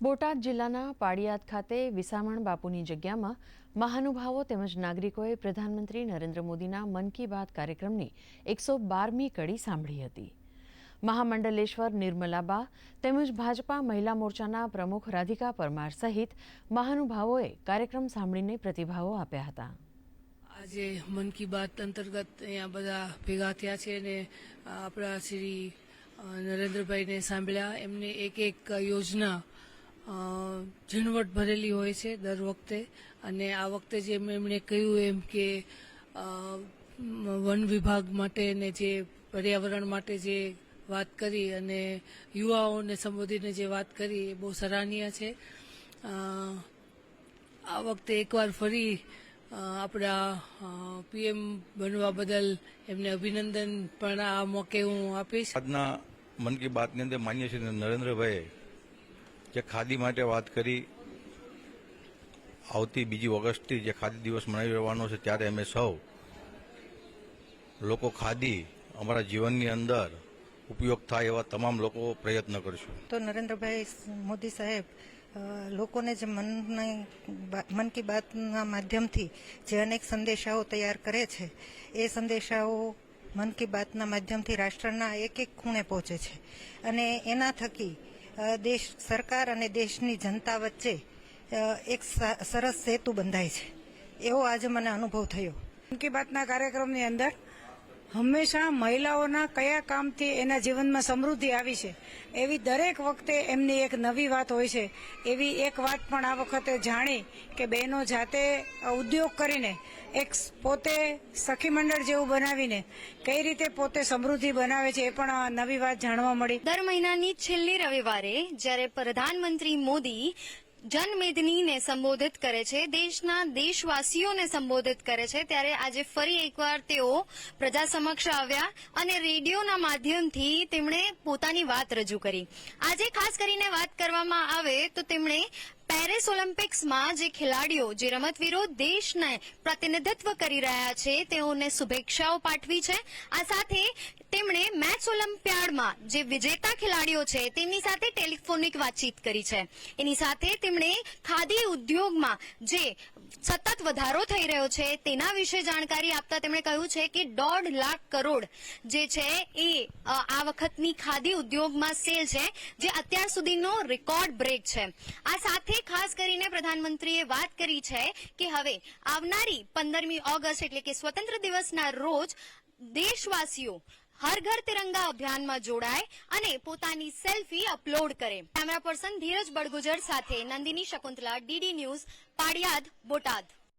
બોટાદ જિલ્લાના પાડિયાદ ખાતે વિસામણ બાપુની જગ્યામાં મહાનુભાવો તેમજ નાગરિકોએ પ્રધાનમંત્રી નરેન્દ્ર મોદીના મન કી બાત કાર્યક્રમની એકસો બારમી કડી સાંભળી હતી. મહામંડલેશ્વર, નિર્મલાબા તેમજ ભાજપા મહિલા મોરચાના પ્રમુખ રાધિકા પરમાર સહિત મહાનુભાવોએ કાર્યક્રમ સાંભળીને પ્રતિભાવો આપ્યા હતા. આજે મન કી બાત અંતર્ગત અહીંયા બધા ભેગા થયા છે અને આપણા શ્રી નરેન્દ્રભાઈને સાંભળ્યા. એમને એક એક યોજના ઝીણવટ ભરેલી હોય છે દર વખતે. અને આ વખતે જેમ એમણે કહ્યું એમ કે વન વિભાગ માટે ને જે પર્યાવરણ માટે જે વાત કરી અને યુવાઓને સંબોધીને જે વાત કરી એ બહુ સરાહનીય છે. આ વખતે એકવાર ફરી આપણા પીએમ બનવા બદલ એમને અભિનંદન પણ આ મોકે હું આપીશ. આજના મન કી બાતની અંદર માન્ય શ્રી નરેન્દ્રભાઈએ જે ખાદી માટે વાત કરી. આવતી બીજી ઓગસ્ટથી જે ખાદી દિવસ મનાવી રહેવાનો છે, ત્યારે અમે સૌ લોકો ખાદી અમારા જીવનની અંદર ઉપયોગ થાય એવા તમામ લોકો પ્રયત્ન કરશું. તો નરેન્દ્રભાઈ મોદી સાહેબ લોકોને જે મનને મન કી બાતના માધ્યમથી જે અનેક સંદેશાઓ તૈયાર કરે છે, એ સંદેશાઓ મન કી બાતના માધ્યમથી રાષ્ટ્રના એક એક ખૂણે પહોંચે છે. અને એના થકી દેશ, સરકાર અને દેશની જનતા વચ્ચે એક સરસ સેતુ બંધાય છે. એવો આજે મને અનુભવ થયો. મન કી બાતના કાર્યક્રમની અંદર હંમેશા મહિલાઓના કયા કામથી એના જીવનમાં સમૃદ્ધિ આવી છે? એવી દરેક વખતે એમની એક નવી વાત હોય છે. એવી એક વાત પણ આ વખતે જાણી કે બહેનો જાતે ઉદ્યોગ કરીને એક પોતે સખી મંડળ જેવું બનાવીને કઈ રીતે પોતે સમૃદ્ધિ બનાવે છે એ પણ નવી વાત જાણવા મળી. દર મહિનાની છેલ્લી રવિવારે જ્યારે પ્રધાનમંત્રી મોદી જનમેદનીને સંબોધિત કરે છે. દેશના દેશવાસીઓને સંબોધિત કરે છે. ત્યારે આજે ફરી એકવાર તેઓ પ્રજા સમક્ષ આવ્યા અને રેડિયોના માધ્યમથી તેમણે પોતાની વાત રજૂ કરી. આજે ખાસ કરીને વાત કરવામાં આવે તો તેમણે પેરિસ ઓલિમ્પિક્સમાં જે ખેલાડીઓ, જે રમતવીરો દેશને પ્રતિનિધિત્વ કરી રહ્યા છે, તેઓને શુભેચ્છાઓ પાઠવી છે. આ સાથે ઓલિમ્પિયાડમાં જે વિજેતા ખેલાડીઓ છે, તેમની સાથે ટેલિફોનિક વાતચીત કરી છે. એની સાથે તેમણે ખાદી ઉદ્યોગમાં જે સતત વધારો થઈ રહ્યો છે, તેના વિશે જાણકારી આપતા તેમણે કહ્યું છે કે દોઢ લાખ કરોડ જે છે એ આ વખતની ખાદી ઉદ્યોગમાં સેલ છે, જે અત્યાર સુધીનો રેકોર્ડ બ્રેક છે. આ સાથે ખાસ કરીને પ્રધાનમંત્રીએ વાત કરી છે કે હવે આવનારી પંદરમી ઓગસ્ટ એટલે કે સ્વતંત્ર દિવસના રોજ દેશવાસીઓ હર ઘર તિરંગા અભિયાનમાં જોડાય અને પોતાની સેલ્ફી અપલોડ કરે. કેમેરા પર્સન ધીરજ બડગુજર સાથે નંદિની શકુંતલા, ડીડી ન્યૂઝ, પાડિયાદ, બોટાદ.